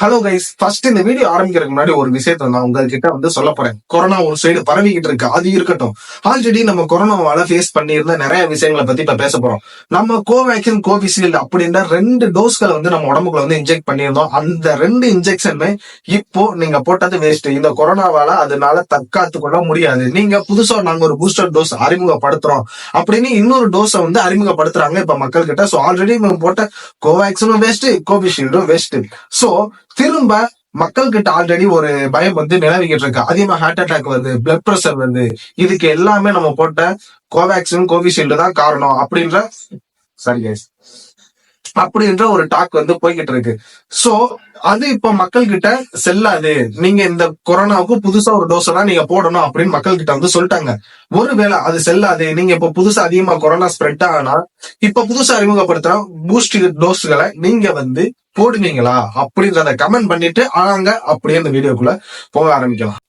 Hello guys first இந்த video ஆரம்பிக்கிறதுக்கு முன்னாடி ஒரு விஷயத்த நான் உங்ககிட்ட வந்து சொல்ல போறேன். கொரோனா ஒரு சைடு பரவிக்கிட்டு இருக்கு. அது இருக்கட்டும். ஆல்ரெடி நம்ம கொரோனாவால ஃபேஸ் பண்ணியிருந்த நிறைய விஷயங்களை பத்தி இப்ப பேச போறோம். நம்ம கோவேக்சின் கோவிஷீல்டு அப்படின்ற ரெண்டு டோஸ்களை வந்து நம்ம உடம்புக்குள்ள வந்து இன்ஜெக்ட் பண்ணியிருந்தோம். அந்த ரெண்டு இன்ஜெக்ஷனுமே இப்போ நீங்க போட்டது வேஸ்ட் இந்த கொரோனாவால அதனால தற்காத்து கொள்ள முடியாது. நீங்க புதுசா நாங்க ஒரு பூஸ்டர் டோஸ் அறிமுகப்படுத்துறோம் அப்படின்னு இன்னொரு டோஸை வந்து அறிமுகப்படுத்துறாங்க இப்ப மக்கள் கிட்ட சோ ஆல்ரெடி நம்ம போட்ட கோவேக்சினும் வேஸ்ட் கோவிஷீல்டும் வேஸ்ட் சோ திரும்ப மக்கள் கிட்ட ஆல்ரெடி ஒரு பயம் வந்து நிலவிக்கிட்டு இருக்கு அதிகமா ஹார்ட் அட்டாக் வருது பிளட் ப்ரெஷர் வருது. இதுக்கு எல்லாமே நம்ம போட்ட கோவேக்சின் கோவிஷீல்டு தான் காரணம் அப்படின்ற சரி கைஸ் அப்படின்ற ஒரு டாக் வந்து போய்கிட்டு இருக்கு சோ அது இப்ப மக்கள் கிட்ட செல்லாது. நீங்க இந்த கொரோனாவுக்கு புதுசா ஒரு டோஸ் தான் நீங்க போடணும் அப்படின்னு மக்கள் கிட்ட வந்து சொல்லிட்டாங்க. ஒருவேளை அது செல்லாது நீங்க இப்ப புதுசா அதிகமா கொரோனா ஸ்ப்ரெட் ஆனா இப்ப புதுசா அறிமுகப்படுத்துற பூஸ்ட் டோஸ்களை நீங்க வந்து போடுவீங்களா? அப்படின்றத கமெண்ட் பண்ணிட்டு ஆங்க அப்படியே இந்த வீடியோக்குள்ள போக ஆரம்பிக்கலாம்.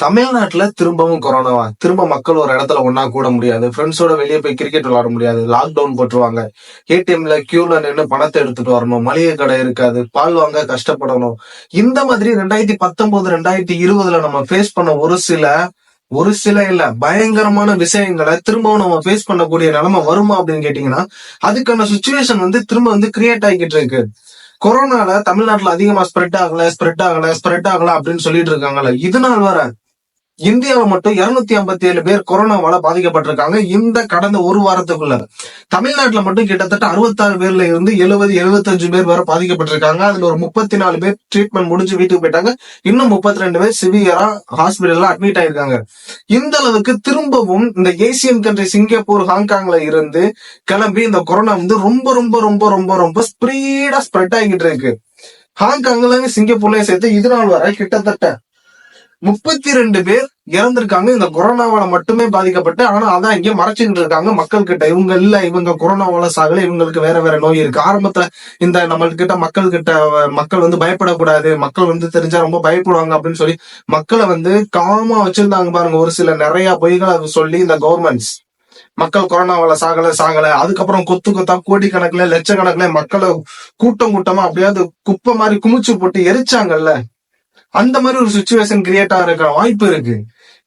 தமிழ்நாட்டுல திரும்பவும் கொரோனாவா திரும்ப மக்கள் ஒரு இடத்துல ஒன்னா கூட முடியாது. ஃப்ரெண்ட்ஸோட வெளியே போய் கிரிக்கெட் விளையாட முடியாது. லாக்டவுன் போட்டுருவாங்க ஏடிஎம்ல கியூல நின்று பணத்தை எடுத்துட்டு வரணும். மளிகை கடை இருக்காது. பால் வாங்க கஷ்டப்படணும். இந்த மாதிரி ரெண்டாயிரத்தி பத்தொன்பது ரெண்டாயிரத்தி இருபதுல நம்ம ஃபேஸ் பண்ண ஒரு சில ஒரு சில இல்ல பயங்கரமான விஷயங்களை திரும்பவும் நம்ம ஃபேஸ் பண்ணக்கூடிய நிலைமை வருமா அப்படின்னு கேட்டீங்கன்னா அதுக்கான சுச்சுவேஷன் வந்து திரும்ப வந்து கிரியேட் ஆகிக்கிட்டு இருக்கு. கொரோனால தமிழ்நாட்டுல அதிகமா ஸ்ப்ரெட் ஆகல ஸ்ப்ரெட் ஆகல ஸ்ப்ரெட் ஆகல அப்படின்னு சொல்லிட்டு இருக்காங்கல்ல. இது நாள் வர இந்தியாவில் மட்டும் இருநூத்தி ஐம்பத்தி ஏழு பேர் கொரோனாவால பாதிக்கப்பட்டிருக்காங்க. இந்த கடந்த ஒரு வாரத்துக்குள்ள. தமிழ்நாட்டுல மட்டும் கிட்டத்தட்ட அறுபத்தாறு பேர்ல இருந்து எழுபது எழுபத்தஞ்சு பேர் வரை பாதிக்கப்பட்டிருக்காங்க. அதுல ஒரு முப்பத்தி நாலு பேர் ட்ரீட்மெண்ட் முடிஞ்சு வீட்டுக்கு போயிட்டாங்க. இன்னும் முப்பத்தி ரெண்டு பேர் சிவியரா ஹாஸ்பிட்டல்ல அட்மிட் ஆயிருக்காங்க. இந்த அளவுக்கு திரும்பவும் இந்த ஏசியன் கண்ட்ரி சிங்கப்பூர் ஹாங்காங்ல இருந்து கிளம்பி இந்த கொரோனா வந்து ரொம்ப ரொம்ப ரொம்ப ரொம்ப ரொம்ப ஸ்பீடா ஸ்ப்ரெட் ஆகிட்டு இருக்கு. ஹாங்காங்ல சிங்கப்பூர்லயும் சேர்த்து இது நாள் வரை கிட்டத்தட்ட முப்பத்தி ரெண்டு பேர் இறந்திருக்காங்க. இந்த கொரோனாவால மட்டுமே பாதிக்கப்பட்டு ஆனா அதான் இங்க மறைச்சுட்டு இருக்காங்க. மக்கள் கிட்ட இவங்க இல்ல இவங்க கொரோனாவால சாகல இவங்களுக்கு வேற வேற நோய் இருக்கு. ஆரம்பத்துல இந்த நம்மள்கிட்ட மக்கள் கிட்ட மக்கள் வந்து பயப்படக்கூடாது மக்கள் வந்து தெரிஞ்சா ரொம்ப பயப்படுவாங்க அப்படின்னு சொல்லி மக்களை வந்து காமா வச்சிருந்தாங்க பாருங்க. ஒரு சில நிறைய பொய்களை சொல்லி இந்த கவர்மெண்ட்ஸ் மக்கள் கொரோனாவால சாகல சாகல. அதுக்கப்புறம் கொத்து கொத்தா கோடிக்கணக்குல லட்சக்கணக்குல மக்களை கூட்டம் கூட்டமா அப்படியாவது குப்பை மாதிரி குமிச்சு போட்டு எரிச்சாங்கல்ல. அந்த மாதிரி ஒரு சுச்சுவேஷன் கிரியேட் ஆகிற வாய்ப்பு இருக்கு.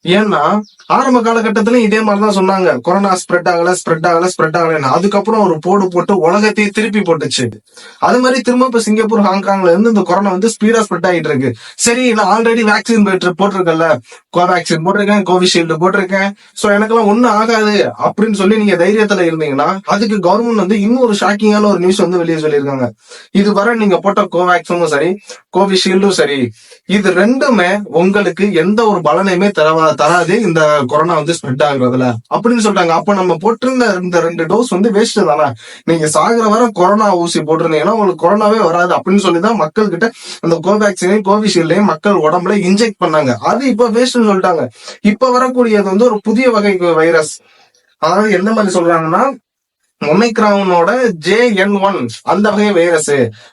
ஏன்னா ஆரம்ப காலகட்டத்துல இதே மாதிரிதான் சொன்னாங்க. கொரோனா ஸ்ப்ரெட் ஆகல ஸ்ப்ரெட் ஆகல ஸ்ப்ரெட் ஆகலன்னு. அதுக்கப்புறம் ஒரு போடு போட்டு உலகத்தையே திருப்பி போட்டுச்சு அது மாதிரி திரும்ப இப்ப சிங்கப்பூர் ஹாங்காங்ல இருந்து இந்த கொரோனா வந்து ஸ்பீடா ஸ்ப்ரெட் ஆகிட்டு இருக்கு. சரி நான் ஆல்ரெடி வேக்சின் போயிட்டு போட்டிருக்கல கோவேக்சின் போட்டிருக்கேன் கோவிஷீல்டு போட்டிருக்கேன். சோ எனக்கெல்லாம் ஒண்ணும் ஆகாது அப்படின்னு சொல்லி நீங்க தைரியத்துல இருந்தீங்கன்னா அதுக்கு கவர்மெண்ட் வந்து இன்னொரு ஷாக்கிங்கான ஒரு நியூஸ் வந்து வெளியே சொல்லியிருக்காங்க. இது வர நீங்க போட்ட கோவேக்சினும் சரி கோவிஷீல்டும் சரி இது ரெண்டுமே உங்களுக்கு எந்த ஒரு பலனையுமே தரவாது தராது. இந்த கொரோனா வந்து ஸ்ப்ரெட் ஆகுறதுல. அப்படின்னு சொல்றாங்க அப்ப நம்ம போட்டிருந்த இந்த ரெண்டு டோஸ் வந்து வேஸ்ட் தானே? நீங்க சாகுற வர கொரோனா ஊசி போட்டிருந்தீங்கன்னா உங்களுக்கு கொரோனாவே வராது அப்படின்னு சொல்லி தான் மக்கள் கிட்ட அந்த கோவேக்சினையும் கோவிஷீல்டையும் மக்கள் உடம்புல இன்ஜெக்ட் பண்ணாங்க. அது இப்ப வேஸ்ட்னு சொல்லிட்டாங்க. இப்ப வரக்கூடியது வந்து ஒரு புதிய வகை வைரஸ் அதாவது எந்த மாதிரி சொல்றாங்கன்னா ஒமைக்ரானோட ஜே என் ஒன் அந்த வகை வைரஸ்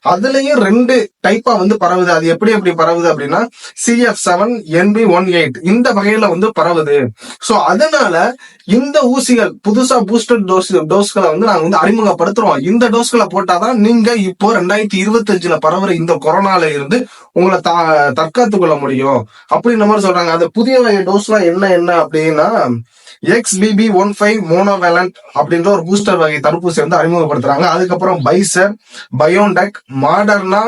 அதுலயும் ரெண்டு டைப்பா வந்து பரவுது. அது எப்படி எப்படி பரவுது அப்படின்னா CF seven NB one eight இந்த வகையில வந்து பரவுது. சோ அதனால இந்த ஊசிகள் புதுசா பூஸ்டர் டோஸ் டோஸ்களை வந்து நாங்க வந்து அறிமுகப்படுத்துறோம். இந்த டோஸ்களை போட்டாதான் நீங்க இப்போ ரெண்டாயிரத்தி இருபத்தஞ்சுல பரவுற இந்த கொரோனால இருந்து உங்களை தா தற்காத்து கொள்ள முடியும். அப்படின்ற மாதிரி சொல்றாங்க. அந்த புதிய வகை டோஸ்லாம் என்ன என்ன அப்படின்னா எக்ஸ்பிபி ஒன் ஃபைவ் மோனோவேலண்ட் அப்படின்ற ஒரு பூஸ்டர் வகை தடுப்பூசி வந்து அறிமுகப்படுத்துறாங்க. அதுக்கப்புறம் Pfizer BioNTech Moderna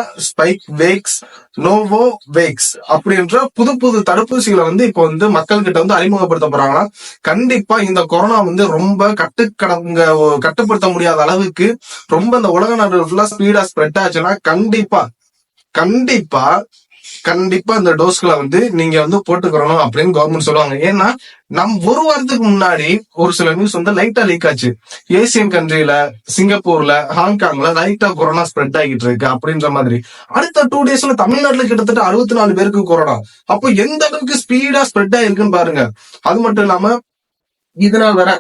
Spikevax Novavax அப்படின்ற புது புது தடுப்பூசிகளை வந்து இப்போ வந்து மக்கள் கிட்ட வந்து அறிமுகப்படுத்த போறாங்கன்னா கண்டிப்பா இந்த கொரோனா வந்து ரொம்ப கட்டுக்கடங்க கட்டுப்படுத்த முடியாத அளவுக்கு ரொம்ப இந்த உலக நாடு ஃபுல்லா ஸ்பீடா ஸ்ப்ரெட் ஆச்சுன்னா கண்டிப்பா கண்டிப்பா கண்டிப்பா இந்த டோஸ்களை வந்து நீங்க வந்து போட்டுக்கிறணும் அப்படின்னு கவர்மெண்ட் சொல்லுவாங்க. ஏன்னா நம் ஒரு வாரத்துக்கு முன்னாடி ஒரு சில நியூஸ் வந்து லைட்டா லீக் ஆச்சு. ஏசியன் கண்ட்ரில சிங்கப்பூர்ல ஹாங்காங்ல லைட்டா கொரோனா ஸ்ப்ரெட் ஆகிட்டு இருக்கு அப்படின்ற மாதிரி. அடுத்த டூ டேஸ்ல தமிழ்நாட்டுல கிட்டத்தட்ட அறுபத்தி நாலு பேருக்கு கொரோனா அப்போ எந்த அளவுக்கு ஸ்பீடா ஸ்ப்ரெட் ஆயிருக்குன்னு பாருங்க. அது மட்டும் இல்லாம இதனால் வேற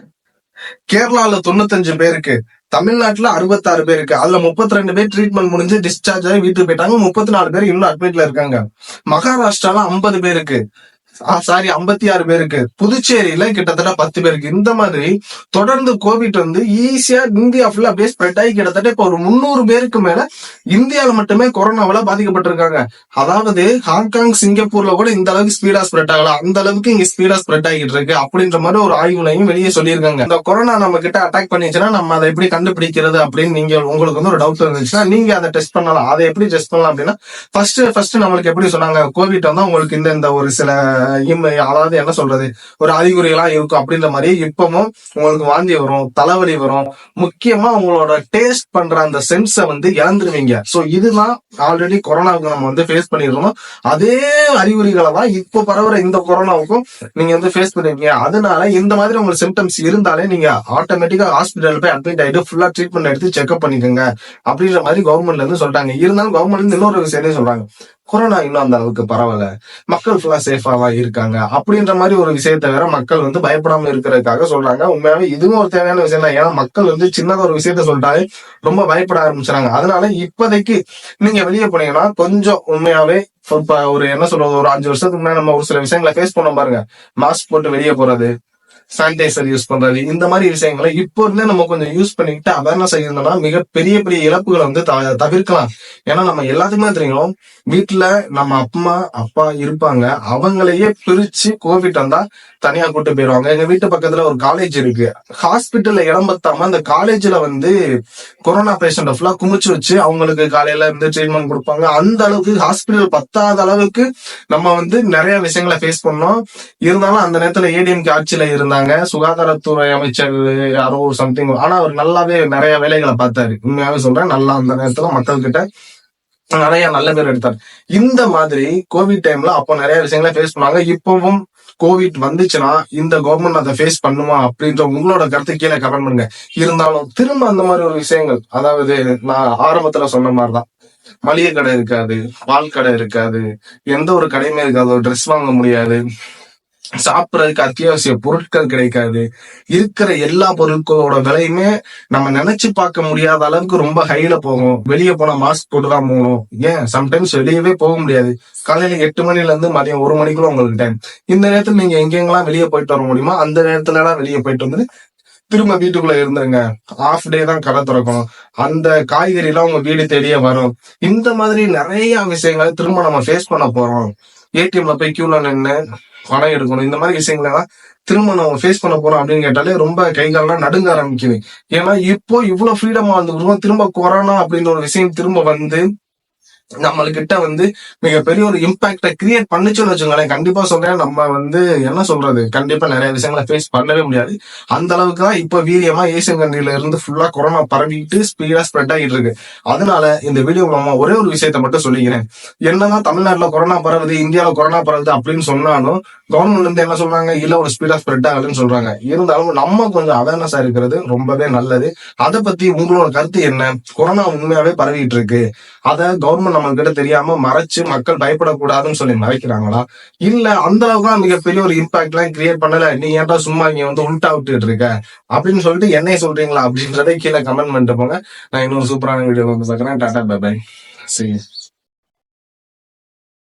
கேரளால தொண்ணூத்தஞ்சு பேருக்கு தமிழ்நாட்டுல அறுபத்தாறு பேருக்கு அதுல முப்பத்தி ரெண்டு பேர் ட்ரீட்மெண்ட் முடிஞ்சு டிஸ்சார்ஜ் ஆகி வீட்டுக்கு போயிட்டாங்க. முப்பத்தி நாலு பேர் இன்னும் அட்மிட்ல இருக்காங்க. மகாராஷ்டிரால ஐம்பது பேருக்கு சாரி ஐம்பத்தி ஆறு பேருக்கு. புதுச்சேரியில கிட்டத்தட்ட பத்து பேருக்கு. இந்த மாதிரி தொடர்ந்து கோவிட் வந்து ஈஸியா இந்தியா ஃபுல்லா அப்படியே ஸ்ப்ரெட் ஆகி கிட்டத்தட்ட இப்ப ஒரு முந்நூறு பேருக்கு மேல இந்தியாவில மட்டுமே கொரோனாவால பாதிக்கப்பட்டிருக்காங்க. அதாவது ஹாங்காங் சிங்கப்பூர்ல கூட இந்த அளவுக்கு ஸ்பீடா ஸ்ப்ரெட் ஆகல. அந்த அளவுக்கு இங்க ஸ்பீடா ஸ்ப்ரெட் ஆகிட்டு இருக்கு அப்படின்ற மாதிரி ஒரு ஆய்வுலையும் வெளியே சொல்லியிருக்காங்க. இந்த கொரோனா நம்ம கிட்ட அட்டாக் பண்ணிச்சுன்னா நம்ம அதை எப்படி கண்டுபிடிக்கிறது அப்படின்னு நீங்க உங்களுக்கு வந்து ஒரு டவுட் இருந்துச்சுன்னா நீங்க அதை டெஸ்ட் பண்ணலாம். அதை எப்படி டெஸ்ட் பண்ணலாம் அப்படின்னா ஃபர்ஸ்ட் ஃபர்ஸ்ட் நம்மளுக்கு எப்படி சொன்னாங்க கோவிட் வந்தா உங்களுக்கு இந்த இந்த ஒரு சில அதாவது என்ன சொல்றது? ஒரு அறிகுறிகளா இருக்கும் அப்படின்ற மாதிரி இப்பவும் உங்களுக்கு வாந்தி வரும் தலைவலி வரும். முக்கியமா உங்களோட டேஸ்ட் பண்ற அந்த சென்ஸை வந்து இழந்துருவீங்க. சோ இதுதான் ஆல்ரெடி கொரோனாவுக்கு நம்ம வந்து ஃபேஸ் பண்ணிருக்கோம் அதே அறிகுறிகளை தான் இப்போ பரவுற இந்த கொரோனாவுக்கும் நீங்க வந்து ஃபேஸ் பண்ணிருக்கீங்க. அதனால இந்த மாதிரி உங்களுக்கு சிம்டம்ஸ் இருந்தாலே நீங்க ஆட்டோமேட்டிக்கா ஹாஸ்பிட்டல் போய் அட்மிட் ஆயிட்டு ஃபுல்லா ட்ரீட்மெண்ட் எடுத்து செக்அப் பண்ணிக்கோங்க. அப்படின்ற மாதிரி கவர்மெண்ட்ல இருந்து சொல்றாங்க இருந்தாலும் கவர்மெண்ட்ல இருந்து இன்னொரு விஷயத்தையும் சொல்றாங்க. கொரோனா இன்னும் அந்த அளவுக்கு பரவல. மக்கள் ஃபுல்லா சேஃபா தான் இருக்காங்க. அப்படின்ற மாதிரி ஒரு விஷயத்த வேற மக்கள் வந்து பயப்படாம இருக்கிறதுக்காக சொல்றாங்க. உண்மையாவே இதுவும் ஒரு தேவையான விஷயம் தான். ஏன்னா மக்கள் வந்து சின்னதா ஒரு விஷயத்த சொல்லிட்டாலே ரொம்ப பயப்பட ஆரம்பிச்சாங்க அதனால இப்போதைக்கு நீங்க வெளியே போனீங்கன்னா கொஞ்சம் உண்மையாவே இப்ப ஒரு என்ன சொல்றது ஒரு அஞ்சு வருஷத்துக்கு முன்னாடி நம்ம ஒரு சில விஷயங்களை ஃபேஸ் பண்ணோம் பாருங்க. மாஸ்க் போட்டு வெளியே போறது சானிடைசர் யூஸ் பண்றது இந்த மாதிரி விஷயங்களை இப்போ இருந்தே நம்ம கொஞ்சம் யூஸ் பண்ணிக்கிட்டு அவேர்னஸ் இருந்தோம்னா மிக பெரிய பெரிய இழப்புகளை வந்து த- தவிர்க்கலாம். ஏன்னா நம்ம எல்லாத்துக்குமே தெரியும் வீட்டுல நம்ம அம்மா அப்பா இருப்பாங்க. அவங்களையே பிரிச்சு கோவிட் வந்தா தனியா கூட்டு போயிருவாங்க. எங்க வீட்டு பக்கத்துல ஒரு காலேஜ் இருக்கு. ஹாஸ்பிட்டல்ல இடம் பத்தாம அந்த காலேஜ்ல வந்து கொரோனா பேஷண்ட ஃபுல்லா குமிச்சு வச்சு அவங்களுக்கு காலையில இருந்து ட்ரீட்மெண்ட் கொடுப்பாங்க. அந்த அளவுக்கு ஹாஸ்பிட்டல் பத்தாத அளவுக்கு நம்ம வந்து நிறைய விஷயங்களை ஃபேஸ் பண்ணோம். இருந்தாலும் அந்த நேரத்துல ஏடிஎம் ஆட்சியில இருந்தாங்க சுகாதாரத்துறை அமைச்சர் யாரோ சம்திங் ஆனா அவர் நல்லாவே நிறைய வேலைகளை பார்த்தாரு. உண்மையாவே சொல்றேன் நல்லா அந்த நேரத்துல மக்கள் கிட்ட நிறைய நல்ல பேர் எடுத்தார். இந்த மாதிரி கோவிட் டைம்ல அப்போ நிறைய விஷயங்களை ஃபேஸ் பண்ணாங்க. இப்பவும் கோவிட் வந்துச்சுன்னா இந்த கவர்மெண்ட் அதை ஃபேஸ் பண்ணுமா அப்படின்ற உங்களோட கருத்து கீழே கமெண்ட் பண்ணுங்க. இருந்தாலும் திரும்ப அந்த மாதிரி ஒரு விஷயங்கள் அதாவது நான் ஆரம்பத்துல சொன்ன மாதிரிதான். மளிகை கடை இருக்காது பால் கடை இருக்காது எந்த ஒரு கடையுமே இருக்காது ஒரு ட்ரெஸ் வாங்க முடியாது. சாப்பிட்றதுக்கு அத்தியாவசிய பொருட்கள் கிடைக்காது. இருக்கிற எல்லா பொருட்களோட விலையுமே நம்ம நினைச்சு பார்க்க முடியாத அளவுக்கு ரொம்ப ஹைல போகும். வெளியே போனா மாஸ்க் போட்டு தான் போகணும். ஏன்? சம்டைம்ஸ் வெளியவே போக முடியாது. காலையில எட்டு மணில இருந்து மதியம் ஒரு மணிக்குள்ள உங்களுக்கு டைம் இந்த நேரத்துல நீங்க எங்கெங்கெல்லாம் வெளியே போயிட்டு வர முடியுமோ அந்த நேரத்துல எல்லாம் வெளியே போயிட்டு வந்து திரும்ப வீட்டுக்குள்ள இருந்துருங்க. ஆஃப் டே தான் கடை திறக்கணும். அந்த காய்கறி எல்லாம் உங்க வீடு தேடியே வரும். இந்த மாதிரி நிறைய விஷயங்களை திரும்ப நம்ம ஃபேஸ் பண்ண போறோம். ஏடிஎம்ல போய் கியூல நின்று பணம் எடுக்கணும். இந்த மாதிரி விஷயங்கள் எல்லாம் திரும்ப நம்ம ஃபேஸ் பண்ண போறோம் அப்படின்னு கேட்டாலே ரொம்ப கை காலெல்லாம் நடுங்க ஆரம்பிக்குது. ஏன்னா இப்போ இவ்வளவு ஃப்ரீடமா வந்துருக்கோம் திரும்ப கொரோனா அப்படின்ற ஒரு விஷயம் திரும்ப வந்து நம்மளுக்கிட்ட வந்து மிகப்பெரிய ஒரு இம்பாக்டை கிரியேட் பண்ணுச்சுன்னு வச்சுக்கோங்களேன். கண்டிப்பா சொல்றேன். நம்ம வந்து என்ன சொல்றது? கண்டிப்பா நிறைய விஷயங்களை ஃபேஸ் பண்ணவே முடியாது. அந்த அளவுக்கு தான் இப்ப வீரியமா ஏசியன் கண்ட்ரில இருந்து ஃபுல்லா கொரோனா பரவிட்டு ஸ்பீடா ஸ்ப்ரெட் ஆகிட்டு இருக்கு. அதனால இந்த வீடியோ மூலமா ஒரே ஒரு விஷயத்த மட்டும் சொல்லிக்கிறேன். என்னதான் தமிழ்நாட்டுல கொரோனா பரவுது இந்தியாவில கொரோனா பரவுது அப்படின்னு சொன்னாலும் கவர்மெண்ட்ல இருந்து என்ன சொல்றாங்க? இல்ல ஒரு ஸ்பீடா ஸ்ப்ரெட் ஆகலன்னு சொல்றாங்க. இருந்தாலும் நம்ம கொஞ்சம் அவேர்னஸா இருக்கிறது ரொம்பவே நல்லது. அதை பத்தி உங்களோட கருத்து என்ன? கொரோனா உண்மையாவே பரவிட்டு இருக்கு. அத கவர்மெண்ட் நம்ம கிட்ட தெரியாம மறைச்சு மக்கள் பயப்படக்கூடாதுன்னு சொல்லி மறைக்கிறாங்களா? இல்ல அந்த அளவுக்கு மிகப்பெரிய ஒரு இம்பாக்ட் எல்லாம் கிரியேட் பண்ணல. நீ ஏன்டா சும்மா இங்க வந்து உள்டா விட்டுட்டு இருக்க? அப்படின்னு சொல்லிட்டு என்னைய சொல்றீங்களா அப்படின்றத கீழே கமெண்ட் பண்ணிட்டு போங்க. நான் இன்னொரு சூப்பரான வீடியோ வந்து பாக்குறேன் டாடா பை பை சரி